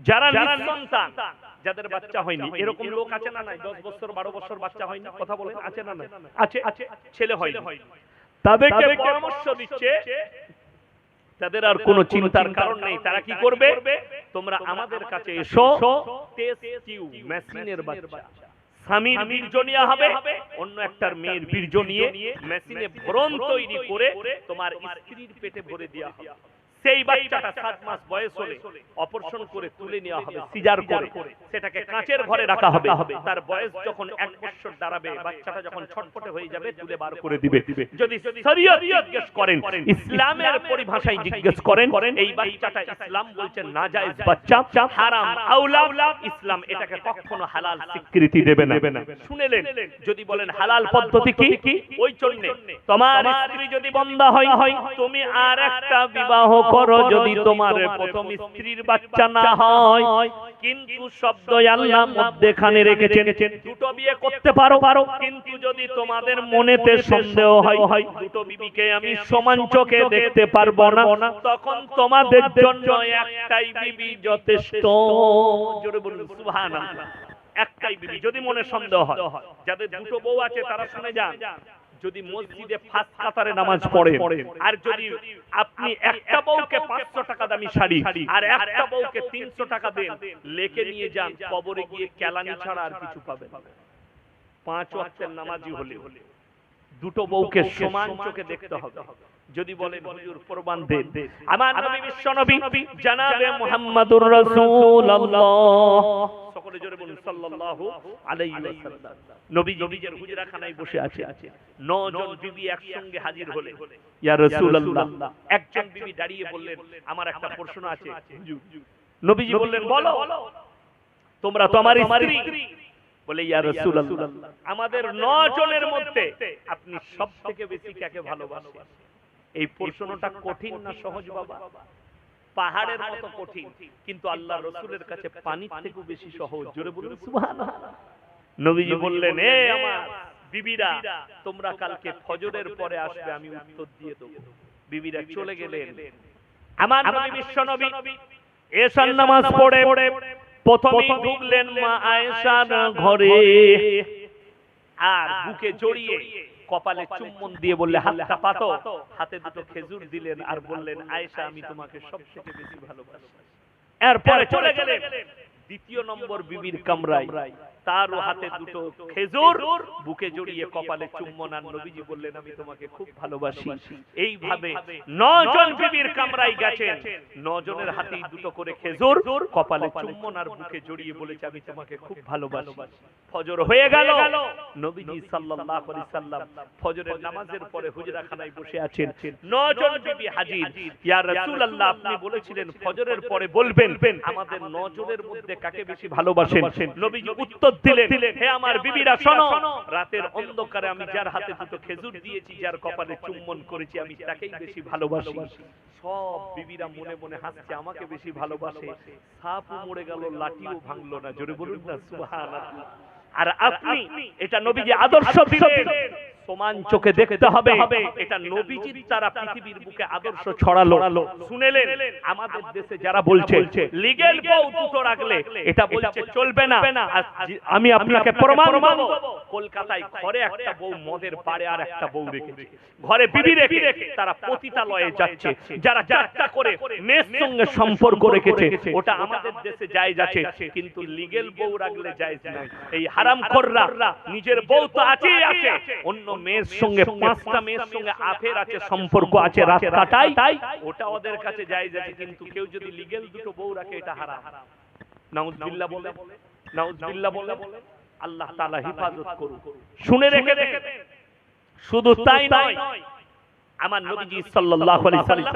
যারা নিঃসন্তান যাদের বাচ্চা হয়নি এরকম লোক আছে না নাই দশ বছর বারো বছর বাচ্চা হয়নি কথা বলেন আছে না নাই? আছে আছে ছেলে হয়নি। তাদেরকে পরামর্শ দিচ্ছে তাদের আর কোনো চিন্তার কারণ নেই তারা কি করবে? তোমরা আমাদের কাছে এসো টেস্ট টিউব মেশিনের বাচ্চা। স্বামীর বীর্য নেওয়া হবে অন্য একটার মেয়ের বীর্য নিয়ে মেশিনে ভরণ তৈরি করে তোমার স্ত্রীর পেটে ভরে দেওয়া হবে। সেই বাচ্চাটা সাত মাস বয়স হলে অপারেশন করে তুলে নেওয়া হবে, সিজার করে। সেটাকে কাঁচের ঘরে রাখা হবে। তার বয়স যখন এক বছর দাঁড়াবে, বাচ্চাটা যখন ছটফটে হয়ে যাবে, তুলে বার করে দিবে। যদি শরীয়ত জিজ্ঞেস করেন, ইসলামের পরিভাষায় জিজ্ঞেস করেন, এই বাচ্চাটা ইসলাম বলছে নাজায়েজ বাচ্চা, হারাম আউলা ইসলাম এটাকে কখনো হালাল স্বীকৃতি দেবে না। শুনেলেন, যদি বলেন হালাল পদ্ধতি কি? ওই জন্য, তোমার স্ত্রী যদি বন্ধা হয়, তুমি আর একটা বিবাহ করো যদি তোমার প্রথম স্ত্রীর বাচ্চা না হয় কিন্তু শব্দ আল্লাহ মধ্যেখানে রেখেছেন দুটো বিয়ে করতে পারো পারো কিন্তু যদি তোমাদের মনেতে সন্দেহ হয় হয় দুটো বিবিকে আমি সমান চোখে দেখতে পারব না তখন তোমাদের জন্য একটাই বিবি যথেষ্ট। জোরে বলুন সুবহানাল্লাহ। একটাই বিবি যদি মনে সন্দেহ হয় যাদের দুটো বউ আছে তারা শুনে যান। যদি মসজিদে ফার্স্ট কাতারে নামাজ পড়ে আর যদি আপনি একটা বউকে পাঁচশো টাকা দামি শাড়ি আর একটা বউকে তিনশো টাকা দেন লেকে নিয়ে যান কবরে গিয়ে কেলানি ছাড়া আর কিছু পাবেন পাঁচ ওয়াক্তের নামাজি হলে দুটো বউকে সমান চোখে দেখতে হবে। যদি বলে হুজুর প্রমাণ দেন। আমার নবী বিশ্ব নবী জানাবে মুহাম্মাদুর রাসূলুল্লাহ। সকলে জোরে বলুন সাল্লাল্লাহু আলাইহি ওয়াসাল্লাম। নবী নিজের হুজরাখানায় বসে আছে নজন বিবি একসঙ্গে হাজির ইয়া রাসূলুল্লাহ। একজন বিবি দাঁড়িয়ে বললেন আমার একটা প্রশ্ন আছে। নবীজি বললেন বলো তোমরা তো আমার স্ত্রী। বলে ইয়া রাসূলুল্লাহ। আমাদের নজনের মধ্যে আপনি সব থেকে বেশি কাকে ভালোবাসেন? এই প্রশ্নটা কঠিন না সহজ বাবা। পাহাড়ের মতো কঠিন। কিন্তু আল্লাহ রসুলের কাছে পানির থেকেও বেশি সহজ। জোরে বলুন নবীজি বললেন এ আমার বিবিরা তোমরা কালকে ফজরের পরে আসবে আমি উত্তর দিয়ে দেবো। বিবিরা চলে গেলেন। আমার নবী বিশ্ব নবী এসার নামাজ পড়ে প্রথমেই ঢুকলেন মা আয়েশার ঘরে। আর বুকে জড়িয়ে কপালে চুম্বন দিয়ে বললে হাতটা পাতো। হাতে দুটো খেজুর দিলেন আর বললেন আয়েশা আমি তোমাকে সব থেকে বেশি ভালোবাসি। এরপরে চলে গেলেন দ্বিতীয় নম্বর বিবির কামরায়। তারও হাতে দুটো খেজুর বুকে জড়িয়ে কপালে চুম্বন আর নবীজি বললেন আমি তোমাকে খুব ভালোবাসি। এইভাবে নজন বিবির কামরায় গেছেন। নজনের হাতেই দুটো করে খেজুর কপালে চুম্বন আর বুকে জড়িয়ে বলেছে আমি তোমাকে খুব ভালোবাসি। ফজর হয়ে গেল। নবীজি সাল্লাল্লাহু আলাইহি সাল্লাম ফজরের নামাজের পরে হুজরাখানায় বসে আছেন। নজন বিবি হাজির। ইয়া রাসূলুল্লাহ আপনি বলেছিলেন ফজরের পরে বলবেন। আমাদের নজনের মধ্যে কাকে বেশি ভালোবাসেন নবীজি উত্তর দিলেন হে আমার বিবিরা শোনো। রাতের অন্ধকারে আমি যার হাতে দুটো খেজুর দিয়েছি যার কপালে চুম্বন করেছি আমি তাকেই বেশি ভালোবাসি। সব বিবিরা মনে মনে হাসছে আমাকে বেশি ভালোবাসে। সাপও মরে গেল লাঠিও ভাঙলো না। জোরে বলুন না সুবহানাল্লাহ। আর আপনি এটা নবীজি আদর্শ দিলেন সমান চোখে দেখতে হবে। এটা নবীজির তারা পৃথিবীর বুকে আদর্শ ছড়ালো। শুনেলেন। আমাদের দেশে যারা বলছে লিগেল বউ দুটো রাখলে এটা বলছে চলবে না। আমি আপনাকে প্রমাণ দেবো। কলকাতায় ঘরে একটা বউ মদের পারে আর একটা বউ রেখেছে ঘরে বিবি রেখে তারা পতিতালয়ে যাচ্ছে। যারা যাত্রা করে মেয়ের সঙ্গে সম্পর্ক রেখেছে ওটা আমাদের দেশে যায় যাচ্ছে। কিন্তু লিগেল বউ রাখলে যায় না এই হারাম খোররা, নিজের বউ তো আছেই আছে। অন্য মেয়ের সঙ্গে পাঁচটা মেয়ের সঙ্গে আফের আছে, সম্পর্ক আছে রাস্তাটাই তাই ওটা ওদের কাছে যায় যাচ্ছে, কিন্তু কেউ যদি লিগেল দুটো বউ রাখে, এটা হারাম। নাউজবিল্লাহ বলে নাউজবিল্লাহ বলে, আল্লাহ তাআলা হেফাজত করুন শুনে রেখে দেখে শুধু তাই নয় আমার নবীজি সাল্লাল্লাহু আলাইহি সাল্লাম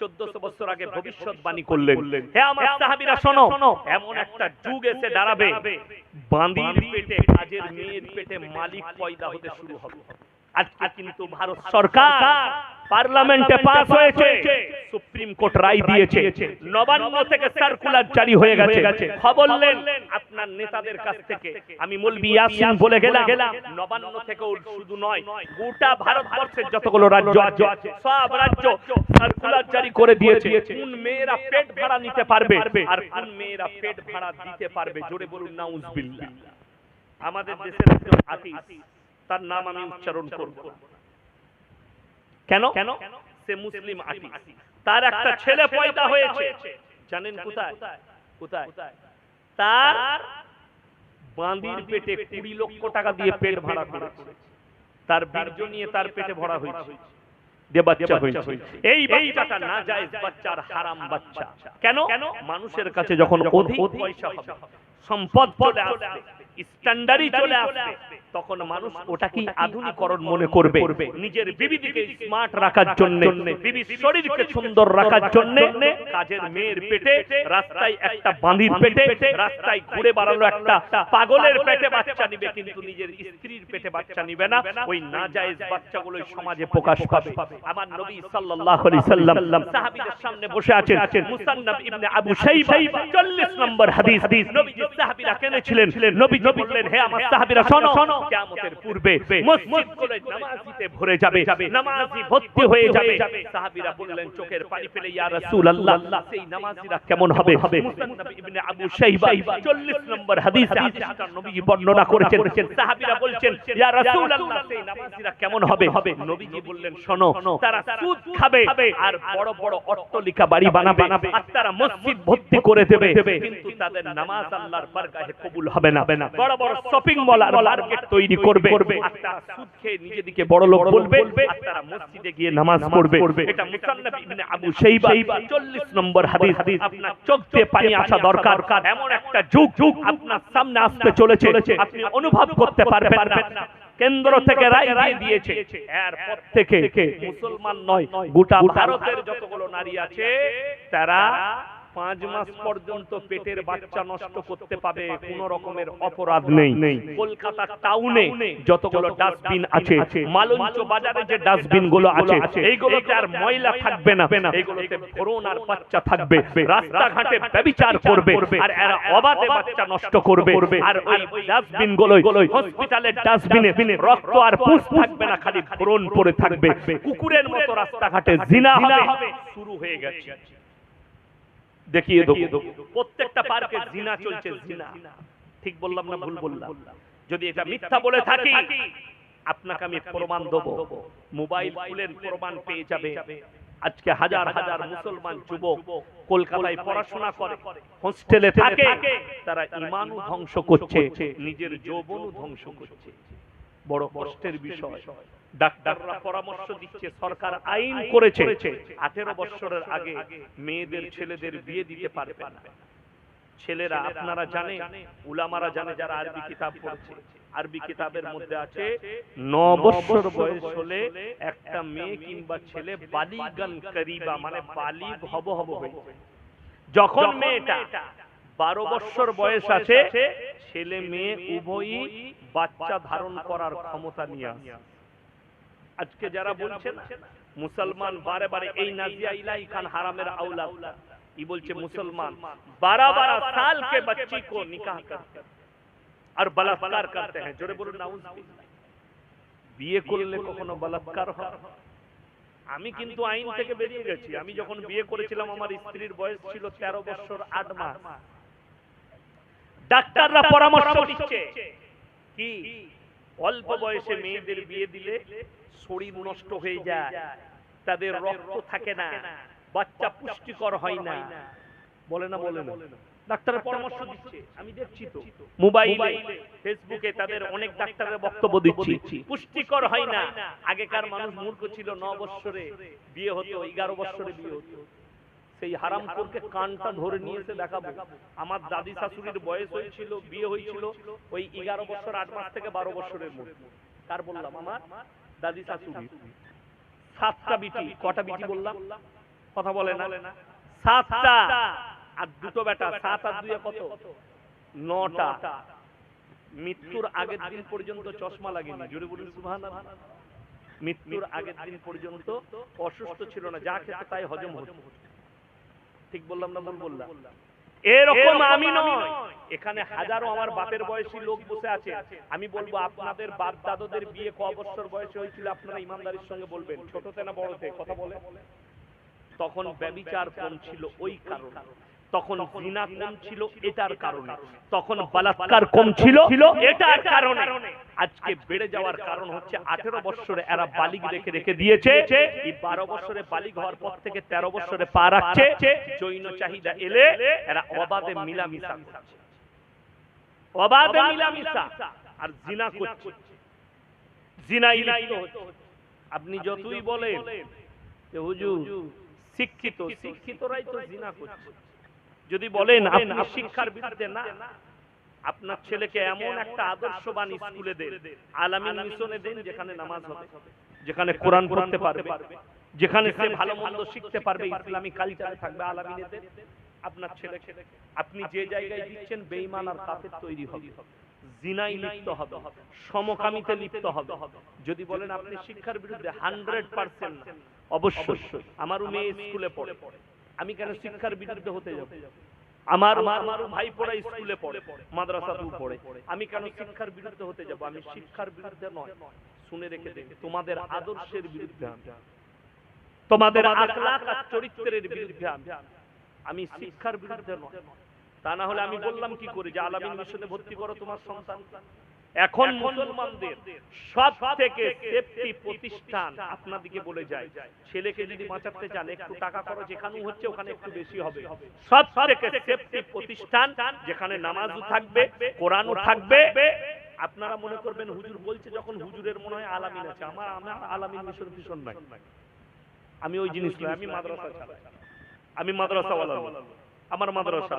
1400 বছর আগে ভবিষ্যৎবাণী করলেন। হে আমার সাহাবীরা শোনো এমন একটা যুগ এসে দাঁড়াবে। বান্দির পেটে কাজের মেয়ের পেটে মালিক পয়দা হতে শুরু হবে। আজকে কিন্তু ভারত সরকার পার্লামেন্টে পাস হয়েছে। সুপ্রিম কোর্ট রায় দিয়েছে। নবান্ন থেকে সার্কুলার জারি হয়ে গেছে। খবর নেন আপনার নেতাদের কাছ থেকে। আমি মলবি ইয়াসিন বলে গেলাম। নবান্ন থেকেও শুধু নয় গোটা ভারতবর্ষের যতগুলো রাজ্য আছে সব রাজ্য সার্কুলার জারি করে দিয়েছে। কোন মেয়েরা পেট ভাড়া নিতে পারবে আর কোন মেয়েরা পেট ভাড়া দিতে পারবে? জোরে বলুন নাউজুবিল্লাহ। আমাদের দেশের একজন আর্টিস্ট তার নাম আমি উচ্চারণ করব কেন? কেন? সে মুসলিম আর্টিস্ট। তার একটা ছেলে পয়দা হয়েছে। জানেন কোথায়? কোথায়? তার বাঁদির পেটে কুড়ি লক্ষ টাকা দিয়ে পেট ভাড়া করেছে। তার বীর্য নিয়ে তার পেটে ভরা হয়েছে। দিয়ে বাচ্চা হয়েছে। এই বাচ্চাটা না যায় বাচ্চার হারাম বাচ্চা। কেন? মানুষের কাছে যখন অধিক পয়সা হবে সম্পদ চলে আসবে স্ট্যান্ডার্ডই চলে আসবে। তখন মানুষ ওটাকে আধুনিকরণ মনে করবে। নিজের বিবিদিকে স্মার্ট রাখার জন্য বিবির শরীরকে সুন্দর রাখার জন্য কাজের মেয়ের পেটে রাস্তায় একটা বাঁধির পেটে রাস্তায় ঘুরে বাড়ালো একটা পাগলের পেটে বাচ্চা নিবে কিন্তু নিজের স্ত্রীর পেটে বাচ্চা নিবে না ওই না জায়েজ বাচ্চাগুলো সমাজে প্রকাশ পাবে। আমার নবী সাল্লাল্লাহু আলাইহি সাল্লাম সাহাবীদের সামনে বসে আছেন। মুসান্নাফ ইবনে আবু শাইবা 40 নম্বর হাদিস নবীজি সাহাবীরা কেনেছিলেন নবীজি বললেন হে আমার সাহাবীরা শোনো কিয়ামতের পূর্বে মসজিদগুলো নামাজিতে ভরে যাবে। নামাজি ভর্তি হয়ে যাবে। সাহাবীরা বললেন চোখের পানি ফেলে ইয়া রাসূলুল্লাহ সেই নামাজিরা কেমন হবে? মুসান্নাফ ইবনে আবু শাইবা 40 নম্বর হাদিস হাদিসটা নবীজি বর্ণনা করেছেন। সাহাবীরা বলছেন ইয়া রাসূলুল্লাহ সেই নামাজিরা কেমন হবে? নবীজি বললেন শোনো তারা সুদ খাবে আর বড় বড় অট্টালিকা বাড়ি বানাবে। আর তারা মসজিদ ভর্তি করে দেবে। কিন্তু তাদের নামাজ আল্লাহর বারগাহে কবুল হবে না। বড় বড় শপিং মল আর মার্কেট তৈরি করবে। তারা সুদ খেয়ে বড় লোক বলবে। আর তারা মসজিদে গিয়ে নামাজ পড়বে। এটা ইবনে আবু শাইবা 40 নম্বর হাদিস। আপনার চোখ দিয়ে পানি আসা দরকার। এমন একটা যুগ যুগ আপনার সামনে আসতে চলেছে। আপনি অনুভব করতে পারবেন না। কেন্দ্র থেকে রায় দিয়ে দিয়েছে। এরপর থেকে। মুসলমান নয়, গোটা ভারতের যতগুলো নারী আছে, তারা পাঁচ মাস পর্যন্ত পেটের বাচ্চা নষ্ট করতে পাবে কোন রকমের অপরাধ নেই। কলকাতা টাউনে যতগুলো ডাস্টবিন আছে মালঞ্চ বাজারে যে ডাস্টবিনগুলো আছে এইগুলোতে আর ময়লা থাকবে না। এইগুলোতে ভ্রণ আর বাচ্চা থাকবে। রাস্তাঘাটে ব্যবিচার করবে। আর এরা অবাধে বাচ্চা নষ্ট করবে। আর ওই ডাস্টবিনগুলো হসপিটালের ডাস্টবিনে রক্ত আর পুষ থাকবে না খালি ভ্রণ পড়ে থাকবে। কুকুরের মতো রাস্তাঘাটে জিনা হবে। শুরু হয়ে গেছে দেখিয়ে দেবো। প্রত্যেকটা পার্কে জিনা চলছে জিনা। ঠিক বললাম না ভুল বললাম? যদি এটা মিথ্যা বলে থাকি আপনাকে আমি প্রমাণ দেব। মোবাইল খুলেন প্রমাণ পেয়ে যাবে। আজকে হাজার হাজার মুসলমান যুবক কলকাতায় পড়াশোনা করে হোস্টেলে থাকে তারা ইমানও ধ্বংস করছে নিজের যৌবনও ধ্বংস করছে। বড় কষ্টের বিষয়। ডাক্তাররা পরামর্শ দিচ্ছে সরকার আইন করেছে। আঠেরো বছরের আগে মেয়েদের ছেলেদের বিয়ে দিতে পারবে না। ছেলেরা আপনারা জানে উলামারা জানে যারা আরবি কিতাব পড়ছে আরবি কিতাবের মধ্যে আছে ন বছর বয়স হলে একটা মেয়ে কিংবা ছেলে বালিগান করিবা মানে বালিগ হব হব হয়েছে যখন মেয়েটা বারো বছর বয়স আছে ছেলে মেয়ে উভয়ই বাচ্চা ধারণ করার ক্ষমতা নিয়ে আজকে যারা বলছেন মুসলমান বারে বারে এই নাজিয়া ইলাই খান হারামের আউলা ই বলছে মুসলমান বারা বারা সাল কে বচ্চি কো নিকাহ করতে। আর বলাৎকার করতে হ্যাঁ জোরে বলুন নাউজ বিয়ে করলে কখনো বলাৎকার হয়? আমি কিন্তু আইন থেকে বেরিয়ে গেছি। আমি যখন বিয়ে করেছিলাম আমার স্ত্রীর বয়স ছিল তেরো বছর আট মাস। ডাক্তাররা পরামর্শ দিচ্ছে। কি? অল্প বয়সে মেয়েদের বিয়ে দিলে শরীর নষ্ট হয়ে যায়। তাদের রক্ত থাকে না। বাচ্চা পুষ্টিকর হয় না। বলে না বলে না ডাক্তারের পরামর্শ দিচ্ছে। আমি দেখছি তো। মোবাইলে ফেসবুকে তাদের অনেক ডাক্তারের বক্তব্য দিচ্ছি। পুষ্টিকর হয় না। আগেকার মানুষ মূর্খ ছিল ন বৎসরে বিয়ে হতো এগারো বৎসরে বিয়ে হতো। সেই হারাম করকে কানটা ধরে নিয়ে এসে দেখাবো। আমার দাদি শাশুড়ির বয়স হয়েছিল বিয়ে হয়েছিল ওই এগারো বছর আট মাস থেকে বারো বছরের মধ্যে। কার বললাম আমার দাদি শাশুড়ি। সাতটা বিটি কটা বিটি বললাম? কথা বলে না। সাতটা। আর দুটো বেটা সাত আর দুয়ে কত? নটা। মৃত্যুর আগের দিন পর্যন্ত চশমা লাগেনি। জোরে বলুন সুবহানাল্লাহ। মৃত্যুর আগের দিন পর্যন্ত অসুস্থ ছিল না। যা খেতে তাই হজম হতো ঠিক বললাম না ভুল বললাম? এরকম আমি নয় এখানে হাজারো আমার বাপের বয়সী লোক বসে আছে। আমি বলব আপনাদের বাপ দাদাদের বিয়ে ক বছর বয়সে হয়েছিল আপনারা ইমানদারির সঙ্গে বলবেন। ছোটতে না বড়তে কথা বলে। তখন ব্যবিচার কম ছিল ওই কারণে। তখন জিনা কম ছিল এটার কারণে। তখন বলাৎকার কম ছিল এটার কারণে। আজকে বেড়ে যাওয়ার কারণ হচ্ছে আঠেরো বছরে এরা বালিগ রেখে রেখে দিয়েছে। এই বারো বছরে বালিগ হওয়ার পর থেকে তেরো বছরে পা রাখছে। জৈন চাহিদা এলে এরা অবাধে মিলামিশা করছে। অবাধে মিলামিশা। আর জিনা করছে। লিপ্ত হচ্ছে। আপনি যতই বলেন যে হুজুর শিক্ষিত শিক্ষিতরাই তো জিনা করছে। যদি বলেন আপনি শিক্ষার বিরুদ্ধে না আপনার ছেলেকে এমন একটা আদর্শবান স্কুলে দেন আলামিন মিশনে দেন যেখানে নামাজ হবে যেখানে কোরআন পড়তে পারবে যেখানে সে ভালো মন্দ শিখতে পারবে ইসলামী কালচারে থাকবে আলামিনে দেন আপনার ছেলে আপনি যে জায়গায় দিচ্ছেন বেঈমান আর কাফের তৈরি হবে জিনাই লিপ্ত হবে সমকামিতে লিপ্ত হবে যদি বলেন আপনি শিক্ষার বিরুদ্ধে হান্ড্রেড পার্সেন্ট অবশ্যই আমারও মেয়ে স্কুলে পড়ে আমি কেন শিক্ষার বিরুদ্ধে হতে যাব? আমার আমার ভাই পড়া স্কুলে পড়ে মাদ্রাসাতেও পড়ে। আমি কেন শিক্ষার বিরুদ্ধে হতে যাব? আমি শিক্ষার বিরুদ্ধে নয় শুনে রেখে দিন তোমাদের আদর্শের বিরুদ্ধে আমি তোমাদের আখলাক আর চরিত্রের বিরুদ্ধে আমি আমি শিক্ষার বিরুদ্ধে নয়। তা না হলে আমি বললাম কি করে যে আলামিন মিশনে ভর্তি করো তোমার সন্তান? এখন মুসলমানদের সব থেকে সেফটি প্রতিষ্ঠান আপনাদিকে বলে যায়। ছেলেকে যদি বাঁচাতে চান, একটু টাকা খরচ এখানেও হচ্ছে, ওখানে একটু বেশি হবে। সব থেকে সেফটি প্রতিষ্ঠান যেখানে নামাজও থাকবে, কোরআনও থাকবে। আপনারা মনে করবেন হুজুর বলছে যখন হুজুরের মনে হয় আলামিন আছে। আমার আমার আলামিন মিশন ভীষণ নাই আমি ওই জিনিস আমি মাদ্রাসা আমি মাদ্রাসাওয়ালা আমার মাদ্রাসা।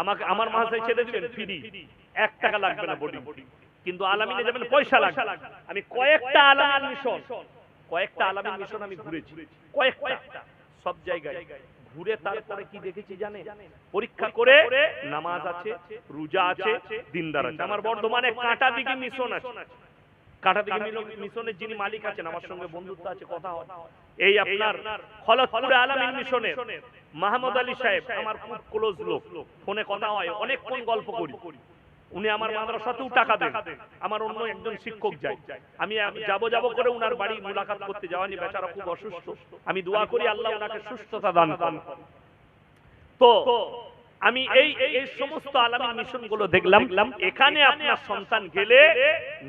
আমাকে আমার মাসায় ছেড়ে দিবেন ফ্রি। এক টাকা লাগবে না বডি কিন্তু আলামিনে যাবেন পয়সা লাগবে। আমি কয়েকটা আলামিন মিশন। কয়েকটা আলামিন মিশন আমি ঘুরেছি। কয়েকটা। সব জায়গায়। ঘুরে তারপরে কি দেখেছি জানে পরীক্ষা করে নামাজ আছে রোজা আছে দিনদার আছে। আমার বর্ধমানে কাঁটা দিকে মিশন আছে। কাঁটা দিকে মিশনের যিনি মালিক আছেন আমার সঙ্গে বন্ধুত্ব আছে কথা হয়। এই আপনার খলতপুরে আলামিন মিশনের মাহমুদ আলী সাহেব আমার খুব ক্লোজ লোক। ফোনে কথা হয় অনেকক্ষণ গল্প করি। উনি আমার মাদ্রাসাতেও টাকা দেন। আমার অন্য একজন শিক্ষক যায় আমি যাব যাব করে উনার বাড়ি মুলাকাত করতে যাওয়ানি বেচারা খুব অসুস্থ। আমি দোয়া করি আল্লাহ ওনাকে সুস্থতা দান করেন। তো আমি এই এই সমস্ত আলামী মিশনগুলো দেখলাম। এখানে আপনার সন্তান গেলে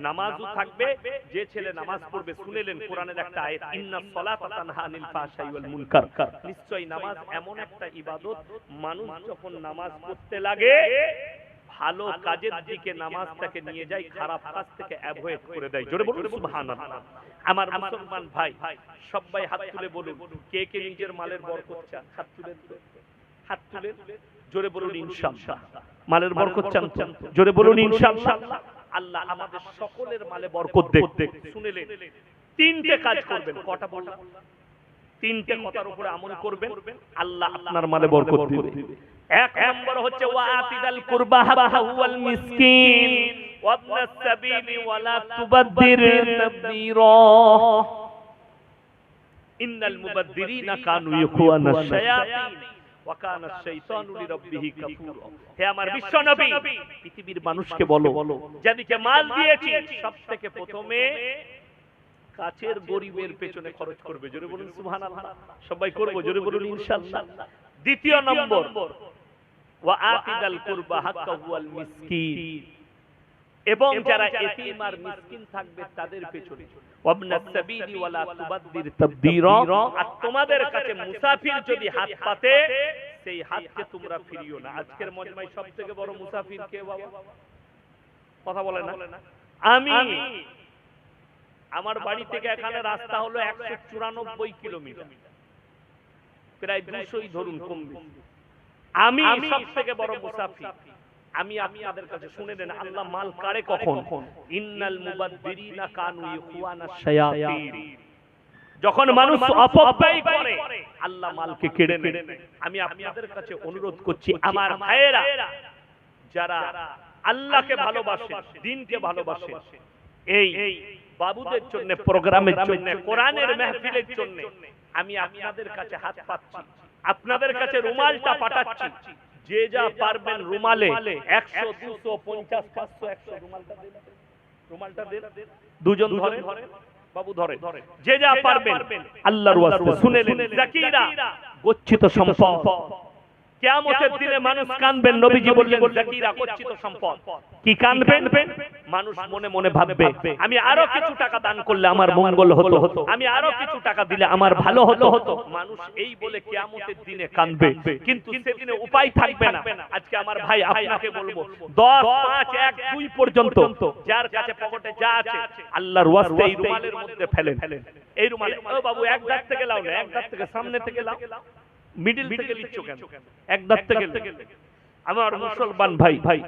নামাজও থাকবে যে ছেলে নামাজ পড়বে শুনেলেন কোরআনের একটা আয়াত ইন্না সলাতা তানহা আনিল ফাহশাই ওয়াল মুনকার। নিশ্চয়ই নামাজ এমন একটা ইবাদত। মানুষ যখন নামাজ পড়তে লাগে ভালো কাজের দিকে নামাজটাকে নিয়ে যায় খারাপ কাজ থেকে অ্যাভয়েড করে দেয়। জোরে বলুন সুবহানাল্লাহ। আমার মুসলমান ভাই সবাই হাত তুলে বলুন কে কে নিজের মালের বরকত চান হাত তুলে হাত তুলে জোরে বলুন ইনশাআল্লাহ। মালের বরকত চান জোরে বলুন ইনশাআল্লাহ। আল্লাহ আমাদের সকলের মালে বরকত দেখ শুনেলেন তিনটে কাজ করবেন। কটা বললাম? তিনটে কথার উপরে আমল করবেন। আল্লাহ আপনার মালে বরকত দিবে। এক নম্বর হচ্ছে ওয়াতিদাল কুরবা ওয়াল মিসকিন। ওয়াবনাস সাবিলি ওয়ালা তুবাদ্দির তাবদীরা। ইন্নাল মুবাদ্দিরিনা কানু ইখওয়ানাশ শায়াতিন। ওয়া শাইতানু লিরাব্বিহি কাফুরা। হে আমার বিশ্ব পৃথিবীর মানুষকে বলো যাদেরকে মাল দিয়েছি সবথেকে প্রথমে কাছের গরিবের পেছনে খরচ করবে। জোরে বলুন সুবহানাল্লাহ। সবাই করব জোরে বলুন ইনশাআল্লাহ দ্বিতীয় নম্বর। ওয়া আতিদাল কুরবা হাক্কাহু ওয়াল মিসকিন। এবং যারা এতিম আর মিসকিন থাকবে তাদের পেছনে। আর তোমাদের কাছে মুসাফির যদি হাত পাতে সেই হাতকে তোমরা ফিরিও না। আজকের মজমায় সবথেকে বড় মুসাফির কে বাবা? কথা বলে না? আমি। আমার বাড়ি থেকে এখানে রাস্তা হলো একশো চুরানব্বই কিলোমিটার। প্রায় দুশোই ধরুন কম বেশি। আমি সব থেকে বড় মুসাফির। আমি আপনাদের কাছে শুনে নেন আল্লাহ মাল কারে কখন? ইন্নাল মুবাদ্দিরিনা কানু ইখওয়ানাশ শায়াতিন। যখন মানুষ অপব্যয় করে আল্লাহ মালকে কেড়ে নেন আমি আপনাদের কাছে অনুরোধ করছি আমার ভাইয়েরা যারা আল্লাহকে ভালোবাসে দিনকে ভালোবাসে এই বাবুদের জন্য প্রোগ্রামের জন্য কোরআনের মেহফিলের জন্য আমি আপনাদের কাছে হাত পাচ্ছি। আপনাদের কাছে রুমালটা পাঠাচ্ছি। যে যা পারবেন রুমালে একশো দুশো পঞ্চাশ পাঁচশো একশো রুমালটা রুমালটা দুজন ধরে? বাবু ধরে। যে যা পারবেন আল্লাহর শুনে জাকিরা গচ্ছিত সম্পদ। কিয়ামতের দিনে মানুষ কাঁদবেন নবীজি বললেন জাকিরা গচ্ছিত সম্পদ। কি কাঁদবেন মানুষ মনে মনে ভাববে আমি আরও কিছু টাকা দান করলে আমার মঙ্গল হতো। হতো। আমি আরও কিছু টাকা দিলে আমার ভালো হতো। হতো। মানুষ এই বলে কিয়ামতের দিনে কাঁদবে কিন্তু সেদিনে উপায় থাকবে না। আজকে আমার ভাই আপনাকে বলব দশ পাঁচ এক দুই পর্যন্ত যার কাছে পকেটে যা আছে আল্লাহর ওয়াস্তে এই রুমালের মধ্যে ফেলেন। এই রুমালে ও বাবু এক দাঁত থেকে লাও না এক দাঁত থেকে সামনে থেকে লাও মিডিল থেকে লিচ্ছ কেন? এক দাঁত থেকে আমার মুসলমান ভাই ভাই।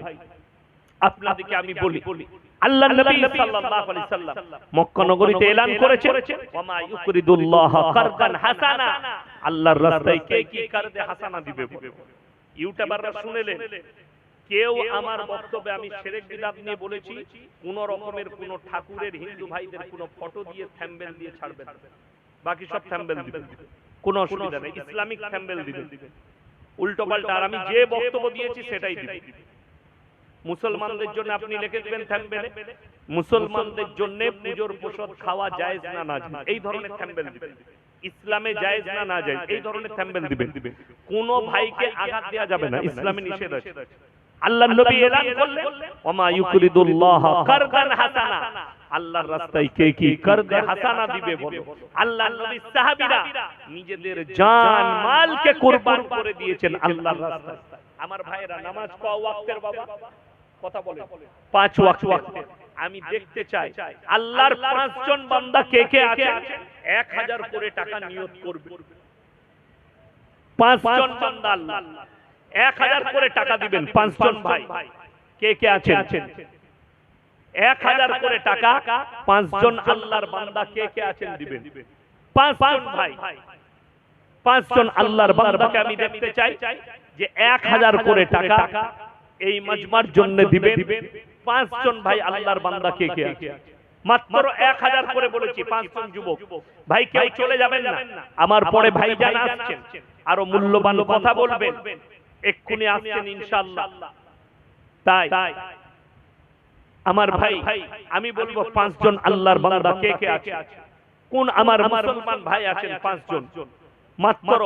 আপনাদেরকে আমি বলি। আল্লাহ নবী সাল্লাল্লাহু আলাইহি সাল্লাম মক্কা নগরীতে এলান করেছে ওয়ামা ইউকরিদুল্লাহ কারদান হাসানা। আল্লাহর রাস্তায় কে কি কারদে হাসানা দিবে? ইউটিউবাররা শুনেলেন কেউ আমার বক্তব্যে আমি সেরেক বিদাত নিয়ে বলেছি কোন রকমের কোন ঠাকুরের হিন্দু ভাইদের কোন ফটো দিয়ে থ্যাম্বেল দিয়ে ছাড়বেন। বাকি সব থ্যাম্বেল দিবেন কোনো অসুবিধা নেই, ইসলামিক থ্যাম্বেল দিবেন উল্টো পাল্টা, আর আমি যে বক্তব্য দিয়েছি সেটাই দিবেন মুসলমানদের জন্য আপনি লিখে দিবেন থ্যাম্বেলে মুসলমানদের জন্য পুজোর প্রসাদ খাওয়া জায়েজ না না। এই ধরনের থ্যাম্বেল দিবেন ইসলামে জায়েজ না না জায়েজ, এই ধরনের থ্যাম্বেল দিবেন কোন ভাইকে আঘাত দেওয়া যাবে না, ইসলামে নিষেধ আছে। আল্লাহ নবী এলান করলেন, ওমা ইউকরিদুল্লাহ কারদান হাসানা। আল্লাহর রাস্তায় কে কি করদে হাসানা দিবে বলো। আল্লাহ নবী সাহাবীরা নিজেদের জান, মালকে কুরবান করে দিয়েছেন আল্লাহর রাস্তায়। আমার ভাইরা নামাজ ক ওয়াক্তের বাবা? কথা বলে পাঁচ ওয়াক্ত। আমি দেখতে চাই, আল্লাহর পাঁচজন বান্দা কে কে আছে? এক হাজার করে টাকা নিয়ত করবে। পাঁচজন বান্দা আল্লাহ। এক হাজার করে টাকা দিবেন পাঁচজন ভাই। কে কে আছেন? এক হাজার করে টাকা পাঁচজন আল্লাহর বান্দা কে কে আছেন দিবেন? পাঁচজন ভাই। পাঁচজন আল্লাহর বান্দাকে আমি দেখতে চাই যে এক হাজার করে টাকা এই মাজমার জন্য দিবেন। পাঁচজন ভাই আল্লাহর বান্দা কে কে আছে? মাত্র এক হাজার করে বলেছি পাঁচজন যুবক। ভাই কেউ চলে যাবেন না। আমার পরে ভাই জানা আসছেন। আরও মূল্যবান কথা বলবেন। এক্ষুনি আসছেন ইনশাল্লাহ তাই। আমার ভাই আমি বলব পাঁচজন আল্লাহর বান্দা কে কে আছে? কোন আমার মুসলমান ভাই আছেন পাঁচজন। মাত্র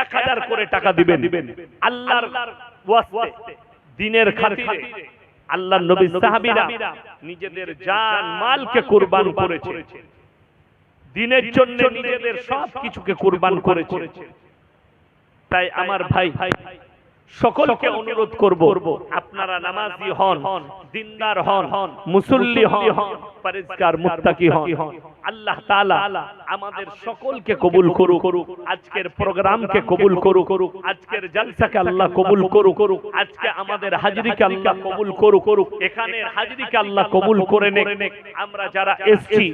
এক হাজার করে টাকা দিবেন। আল্লাহর ওয়াস্তে দিনের খাতিরে। আল্লাহ নবী সাহাবীরা নিজেদের জান মালকে কুরবান করেছে। দিনের জন্য নিজেদের সব কিছুকে কুরবান করেছে। তাই আমার ভাই সকলকে অনুরোধ করব আপনারা নামাজি হন দিনদার হন মুসল্লি হন পরিষ্কার মুত্তাকি হন। আল্লাহ তাআলা আমাদের সকলকে কবুল করুক আজকের প্রোগ্রামকে কবুল করুক আজকের জলসাকে আল্লাহ কবুল করুক আজকে আমাদের হাজরিকে আল্লাহ কবুল করুক এখানে হাজরিকে আল্লাহ কবুল করে নে আমরা যারা এসছি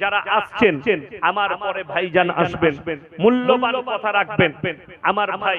যারা আসছেন আমার পরে ভাইজান আসবেন মূল্যবান কথা রাখবেন। আমার ভাই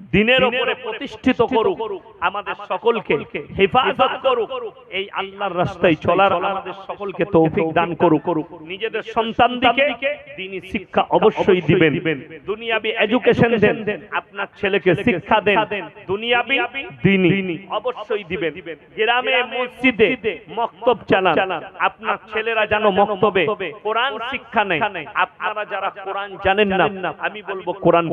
দিনের উপরে প্রতিষ্ঠিত করুক আমাদের সকলকে হেফাজত করুক এই আল্লাহর রাস্তায় চলার আমাদের সকলকে তৌফিক দান করুক নিজেদের সন্তানদিকে দিনী শিক্ষা অবশ্যই দিবেন দুনিয়াবি এডুকেশন দেন আপনার ছেলেকে শিক্ষা দেন দুনিয়াবি দিনী অবশ্যই দিবেন গ্রামে মসজিদে মক্তব চালান আপনার ছেলেরা যেন মক্তবে কোরআন শিক্ষা নেয় আপনারা যারা কোরআন জানেন না আমি বলব কোরআন